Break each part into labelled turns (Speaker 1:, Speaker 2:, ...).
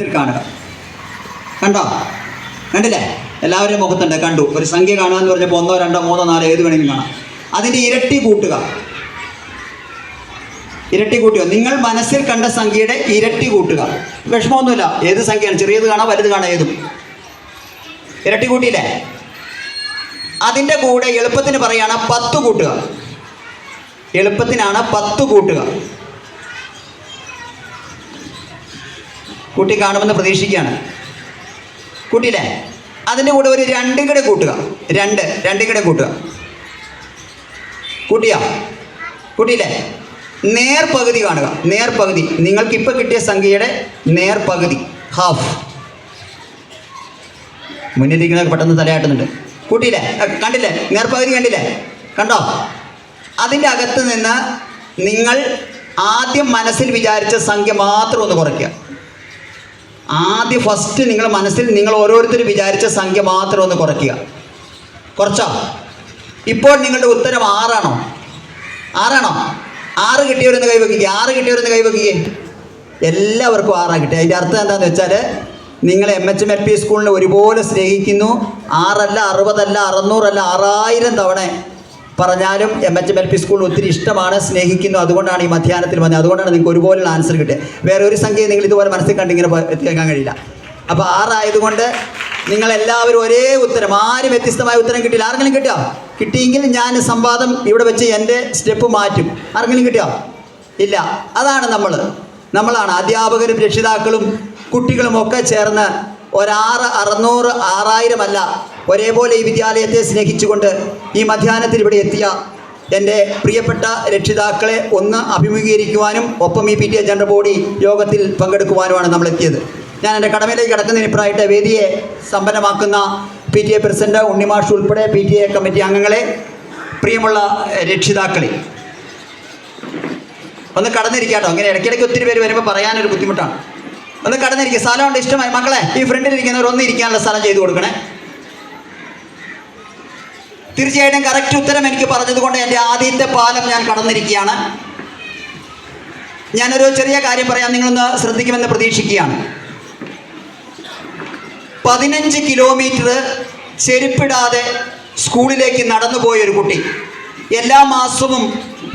Speaker 1: മനസ്സിൽ കാണുക. കണ്ടോ? കണ്ടില്ലേ? എല്ലാവരും മുഖത്തുണ്ട്. കണ്ടു. ഒരു സംഖ്യ കാണുക എന്ന് പറഞ്ഞപ്പോൾ ഒന്നോ രണ്ടോ മൂന്നോ നാലോ ഏത് വേണമെങ്കിലും കാണാം. അതിന്റെ ഇരട്ടി കൂട്ടുക. ഇരട്ടി കൂട്ടുക. നിങ്ങൾ മനസ്സിൽ കണ്ട സംഖ്യയുടെ ഇരട്ടി കൂട്ടുക. വിഷമമൊന്നുമില്ല. ഏത് സംഖ്യയാണ്? ചെറിയത് കാണാം വലുത് കാണാം ഏതും. ഇരട്ടി കൂട്ടിയില്ലേ? അതിന്റെ കൂടെ എളുപ്പത്തിന് പറയുകയാണ് പത്ത് കൂട്ടുക. എളുപ്പത്തിനാണ് പത്ത് കൂട്ടുക. കൂട്ടി കാണുമെന്ന് പ്രതീക്ഷിക്കുകയാണ്. കൂട്ടിയില്ലേ? അതിന്റെ കൂടെ ഒരു രണ്ടും കിട കൂട്ടുക. രണ്ട് രണ്ടും കിട കൂട്ടുക. കൂട്ടിയോ? കൂട്ടിയില്ലേ? നേർ പകുതി കാണുക. നേർ പകുതി നിങ്ങൾക്ക് ഇപ്പോൾ കിട്ടിയ സംഖ്യയുടെ നേർ പകുതി ഹാഫ്. മുന്നിലിരിക്കുന്നതൊക്കെ പെട്ടെന്ന് തലയാട്ടുന്നുണ്ട് കൂട്ടിയില്ലേ? കണ്ടില്ലേ? നേർ പകുതി കണ്ടില്ലേ? കണ്ടോ? അതിന്റെ അകത്ത് നിന്ന് നിങ്ങൾ ആദ്യം മനസ്സിൽ വിചാരിച്ച സംഖ്യ മാത്രം ഒന്ന് കുറയ്ക്കുക. ആദ്യം ഫസ്റ്റ് നിങ്ങൾ മനസ്സിൽ നിങ്ങൾ ഓരോരുത്തർ വിചാരിച്ച സംഖ്യ മാത്രം ഒന്ന് കുറയ്ക്കുക. കുറച്ചോ? ഇപ്പോൾ നിങ്ങളുടെ ഉത്തരം ആറാണോ? ആറാണോ? ആറ് കിട്ടിയവരൊന്ന് കൈവയ്ക്കുക ആറ് കിട്ടിയവരൊന്ന് കൈവയ്ക്കുകയെ എല്ലാവർക്കും ആറാണ് കിട്ടിയത് അതിന്റെ അർത്ഥം എന്താണെന്ന് വെച്ചാൽ നിങ്ങൾ M H M L P സ്കൂളിനെ ഒരുപോലെ സ്നേഹിക്കുന്നു. ആറല്ല അറുപതല്ല അറുന്നൂറല്ല ആറായിരം തവണ പറഞ്ഞാലും M H M L P school ഒത്തിരി ഇഷ്ടമാണ് സ്നേഹിക്കുന്നു. അതുകൊണ്ടാണ് ഈ മധ്യാഹ്നത്തിൽ വന്നത്. അതുകൊണ്ടാണ് നിങ്ങൾക്ക് ഒരുപോലുള്ള ആൻസർ കിട്ടിയത്. വേറെ ഒരു സംഖ്യ നിങ്ങൾ ഇതുപോലെ മനസ്സിൽ കണ്ടിങ്ങനെ എത്തിക്കാൻ കഴിയില്ല. അപ്പോൾ ആറായതുകൊണ്ട് നിങ്ങളെല്ലാവരും ഒരേ ഉത്തരം. ആരും വ്യത്യസ്തമായ ഉത്തരം കിട്ടിയില്ല. ആർക്കെങ്കിലും കിട്ടിയോ? കിട്ടിയെങ്കിൽ ഞാൻ സംവാദം ഇവിടെ വെച്ച് എന്റെ സ്റ്റെപ്പ് മാറ്റും. ആർക്കെങ്കിലും കിട്ടിയോ? ഇല്ല. അതാണ് നമ്മൾ നമ്മളാണ് അധ്യാപകരും രക്ഷിതാക്കളും കുട്ടികളും ഒക്കെ ചേർന്ന് ഒരാറ് അറുന്നൂറ് ആറായിരം അല്ല ഒരേപോലെ ഈ വിദ്യാലയത്തെ സ്നേഹിച്ചുകൊണ്ട് ഈ മധ്യാഹ്നത്തിൽ ഇവിടെ എത്തിയ എന്റെ പ്രിയപ്പെട്ട രക്ഷിതാക്കളെ ഒന്ന് അഭിമുഖീകരിക്കുവാനും ഒപ്പം ഈ P T A general body യോഗത്തിൽ പങ്കെടുക്കുവാനുമാണ് നമ്മൾ എത്തിയത് ഞാൻ എന്റെ കടമയിലേക്ക് കടക്കുന്നതിന് ഇപ്രായിട്ട് വേദിയെ സമ്പന്നമാക്കുന്ന P T A president Unnimash ഉൾപ്പെടെ പി ടി എ കമ്മിറ്റി അംഗങ്ങളെ പ്രിയമുള്ള രക്ഷിതാക്കളെ. ഒന്ന് കടന്നിരിക്കാട്ടോ. അങ്ങനെ ഇടയ്ക്കിടയ്ക്ക് ഒത്തിരി പേര് വരുമ്പോൾ പറയാനൊരു ബുദ്ധിമുട്ടാണ്. ഒന്ന് കടന്നിരിക്കുക സ്ഥലമുണ്ട്. ഇഷ്ടമായി. മക്കളെ ഈ ഫ്രണ്ടിൽ ഇരിക്കുന്നവർ ഒന്ന് ഇരിക്കാനുള്ള സ്ഥലം ചെയ്തു കൊടുക്കണേ. തീർച്ചയായിട്ടും കറക്റ്റ് ഉത്തരം എനിക്ക് പറഞ്ഞതുകൊണ്ട് എന്റെ ആദ്യത്തെ പാലം ഞാൻ കടന്നിരിക്കുകയാണ്. ഞാനൊരു ചെറിയ കാര്യം പറയാം നിങ്ങളൊന്ന് ശ്രദ്ധിക്കുമെന്ന് പ്രതീക്ഷിക്കുകയാണ്. പതിനഞ്ച് കിലോമീറ്റർ ചെരുപ്പിടാതെ സ്കൂളിലേക്ക് നടന്നു പോയൊരു കുട്ടി. എല്ലാ മാസവും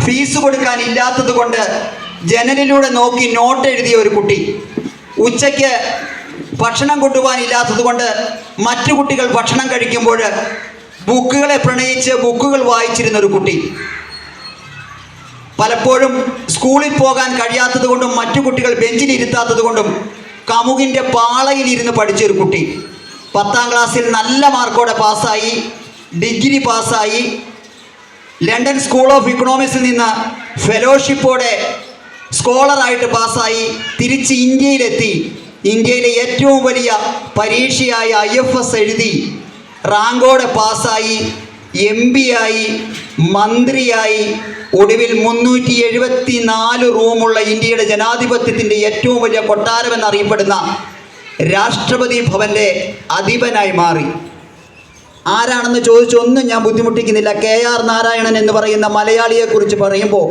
Speaker 1: ഫീസ് കൊടുക്കാൻ ഇല്ലാത്തത് കൊണ്ട് ജനലിലൂടെ നോക്കി നോട്ട് എഴുതിയ ഒരു കുട്ടി. ഉച്ചയ്ക്ക് ഭക്ഷണം കൊണ്ടുപോകാൻ ഇല്ലാത്തത് കൊണ്ട് മറ്റു കുട്ടികൾ ഭക്ഷണം കഴിക്കുമ്പോൾ ബുക്കുകളെ പ്രണയിച്ച് ബുക്കുകൾ വായിച്ചിരുന്ന ഒരു കുട്ടി. പലപ്പോഴും സ്കൂളിൽ പോകാൻ കഴിയാത്തത് കൊണ്ടും മറ്റു കുട്ടികൾ ബെഞ്ചിൽ ഇരുത്താത്തത് കൊണ്ടും കമുകിന്റെ പാളയിൽ ഇരുന്ന് പഠിച്ചൊരു കുട്ടി. പത്താം ക്ലാസ്സിൽ നല്ല മാർക്കോടെ പാസ്സായി ഡിഗ്രി പാസ്സായി ലണ്ടൻ സ്കൂൾ ഓഫ് ഇക്കണോമിക്സിൽ നിന്ന് ഫെലോഷിപ്പോടെ സ്കോളറായിട്ട് പാസ്സായി തിരിച്ച് ഇന്ത്യയിലെത്തി. ഇന്ത്യയിലെ ഏറ്റവും വലിയ പരീക്ഷയായ ഐ എഫ് എസ് എഴുതി. റാങ്കോടെ പാസ്സായി എം ആയി മന്ത്രിയായി ഒടുവിൽ മുന്നൂറ്റി എഴുപത്തി നാല് റൂമുള്ള ഇന്ത്യയുടെ ജനാധിപത്യത്തിന്റെ ഏറ്റവും വലിയ കൊട്ടാരമെന്നറിയപ്പെടുന്ന രാഷ്ട്രപതി ഭവന്റെ അധിപനായി മാറി. ആരാണെന്ന് ചോദിച്ചൊന്നും ഞാൻ ബുദ്ധിമുട്ടിക്കുന്നില്ല. കെ ആർ നാരായണൻ എന്ന് പറയുന്ന മലയാളിയെക്കുറിച്ച് പറയുമ്പോൾ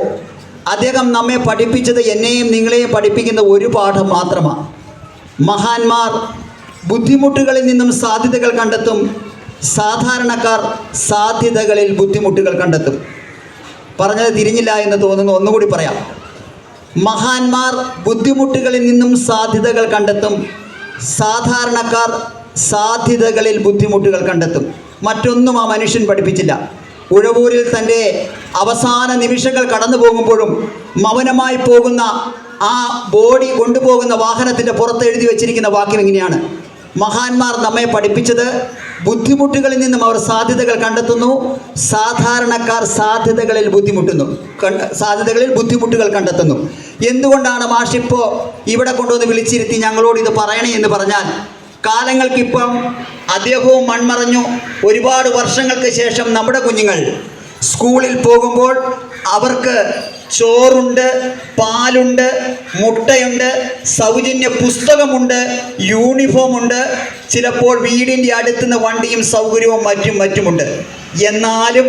Speaker 1: അദ്ദേഹം നമ്മെ പഠിപ്പിച്ചത് എന്നെയും നിങ്ങളെയും പഠിപ്പിക്കുന്ന ഒരു പാഠം മാത്രമാണ്. മഹാന്മാർ ബുദ്ധിമുട്ടുകളിൽ നിന്നും സാധ്യതകൾ കണ്ടെത്തും സാധാരണക്കാർ സാധ്യതകളിൽ ബുദ്ധിമുട്ടുകൾ കണ്ടെത്തും. പറഞ്ഞത് തിരിഞ്ഞില്ല എന്ന് തോന്നുന്നു. ഒന്നുകൂടി പറയാം. മഹാന്മാർ ബുദ്ധിമുട്ടുകളിൽ നിന്നും സാധ്യതകൾ കണ്ടെത്തും. സാധാരണക്കാർ സാധ്യതകളിൽ ബുദ്ധിമുട്ടുകൾ കണ്ടെത്തും. മറ്റൊന്നും ആ മനുഷ്യൻ പഠിപ്പിച്ചില്ല. ഉഴവൂരിൽ തന്റെ അവസാന നിമിഷങ്ങൾ കടന്നു പോകുമ്പോഴും മൗനമായി പോകുന്ന ആ ബോഡി കൊണ്ടുപോകുന്ന വാഹനത്തിന്റെ പുറത്ത് എഴുതി വച്ചിരിക്കുന്ന വാക്യം ഇങ്ങനെയാണ്. മഹാന്മാർ നമ്മെ പഠിപ്പിച്ചത് ബുദ്ധിമുട്ടുകളിൽ നിന്നും അവർ സാധ്യതകൾ കണ്ടെത്തുന്നു. സാധാരണക്കാർ സാധ്യതകളിൽ ബുദ്ധിമുട്ടുന്നു. സാധ്യതകളിൽ ബുദ്ധിമുട്ടുകൾ കണ്ടെത്തുന്നു. എന്തുകൊണ്ടാണ് മാഷിപ്പോ ഇവിടെ കൊണ്ടുവന്ന് വിളിച്ചിരുത്തി ഞങ്ങളോട് ഇത് പറയണേ എന്ന് പറഞ്ഞാൽ കാലങ്ങൾക്കിപ്പം അദ്ദേഹവും മൺമറഞ്ഞു. ഒരുപാട് വർഷങ്ങൾക്ക് ശേഷം നമ്മുടെ കുഞ്ഞുങ്ങൾ സ്കൂളിൽ പോകുമ്പോൾ അവർക്ക് ചോറുണ്ട് പാലുണ്ട് മുട്ടയുണ്ട് സൗജന്യ പുസ്തകമുണ്ട് യൂണിഫോമുണ്ട്. ചിലപ്പോൾ വീടിന്റെ അടുത്തുനിന്ന് വണ്ടിയും സൗകര്യവും മറ്റും മറ്റുമുണ്ട്. എന്നാലും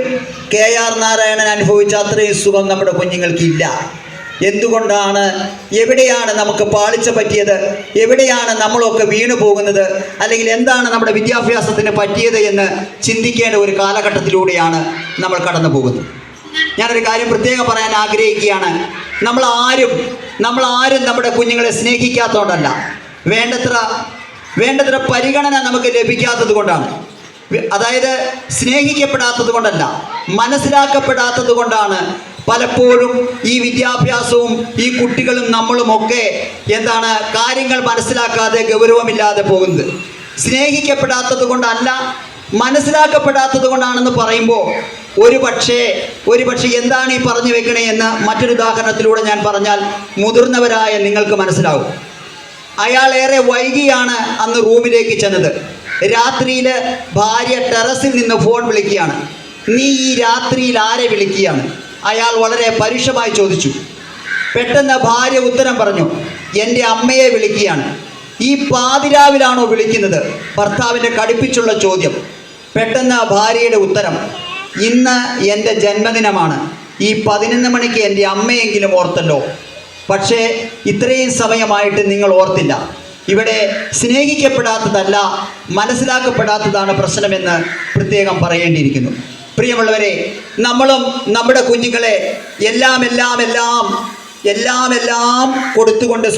Speaker 1: കെ ആർ നാരായണൻ അനുഭവിച്ച അത്രയും സുഖം നമ്മുടെ കുഞ്ഞുങ്ങൾക്കില്ല. എന്തുകൊണ്ടാണ്? എവിടെയാണ് നമുക്ക് പാളിച്ച പറ്റിയത്? എവിടെയാണ് നമ്മളൊക്കെ വീണു പോകുന്നത്? അല്ലെങ്കിൽ എന്താണ് നമ്മുടെ വിദ്യാഭ്യാസത്തിന് പറ്റിയത് എന്ന് ചിന്തിക്കേണ്ട ഒരു കാലഘട്ടത്തിലൂടെയാണ് നമ്മൾ കടന്നു പോകുന്നത് ഞാനൊരു കാര്യം പ്രത്യേകം പറയാൻ ആഗ്രഹിക്കുകയാണ്. നമ്മൾ ആരും നമ്മൾ ആരും നമ്മുടെ കുഞ്ഞുങ്ങളെ സ്നേഹിക്കാത്തതുകൊണ്ടല്ല. വേണ്ടത്ര വേണ്ടത്ര പരിഗണന നമുക്ക് ലഭിക്കാത്തത് കൊണ്ടാണ്. അതായത് സ്നേഹിക്കപ്പെടാത്തത് കൊണ്ടല്ല മനസ്സിലാക്കപ്പെടാത്തത് കൊണ്ടാണ് പലപ്പോഴും ഈ വിദ്യാഭ്യാസവും ഈ കുട്ടികളും നമ്മളുമൊക്കെ എന്താണ് കാര്യങ്ങൾ മനസ്സിലാക്കാതെ ഗൗരവമില്ലാതെ പോകുന്നത്. സ്നേഹിക്കപ്പെടാത്തത് കൊണ്ടല്ല മനസ്സിലാക്കപ്പെടാത്തത് കൊണ്ടാണെന്ന് പറയുമ്പോൾ ഒരു പക്ഷേ ഒരു പക്ഷേ എന്താണ് ഈ പറഞ്ഞു വെക്കണേ എന്ന് മറ്റൊരു ഉദാഹരണത്തിലൂടെ ഞാൻ പറഞ്ഞാൽ മുതിർന്നവരായ നിങ്ങൾക്ക് മനസ്സിലാവും. അയാൾ ഏറെ വൈകിയാണ് അന്ന് റൂമിലേക്ക് ചെന്നത്. രാത്രിയിൽ ഭാര്യ ടെറസിൽ നിന്ന് ഫോൺ വിളിക്കുകയാണ്. നീ ഈ രാത്രിയിൽ ആരെ വിളിക്കുകയാണ്? അയാൾ വളരെ പരുഷമായി ചോദിച്ചു. പെട്ടെന്ന് ഭാര്യ ഉത്തരം പറഞ്ഞു എന്റെ അമ്മയെ വിളിക്കുകയാണ്. ഈ പാതിരാവിലാണോ വിളിക്കുന്നത്? ഭർത്താവിന്റെ കടുപ്പിച്ചുള്ള ചോദ്യം. പെട്ടെന്ന് ഭാര്യയുടെ ഉത്തരം ഇന്ന് എന്റെ ജന്മദിനമാണ്. ഈ പതിനൊന്ന് മണിക്ക് എന്റെ അമ്മയെങ്കിലും ഓർത്തല്ലോ. പക്ഷേ ഇത്രയും സമയമായിട്ട് നിങ്ങൾ ഓർത്തില്ല. ഇവിടെ സ്നേഹിക്കപ്പെടാത്തതല്ല മനസ്സിലാക്കപ്പെടാത്തതാണ് പ്രശ്നമെന്ന് പ്രത്യേകം പറയേണ്ടിയിരിക്കുന്നു. പ്രിയമുള്ളവരെ നമ്മളും നമ്മുടെ കുഞ്ഞുങ്ങളെ എല്ലാം എല്ലാം എല്ലാം എല്ലാം എല്ലാം കൊടുത്തുകൊണ്ട്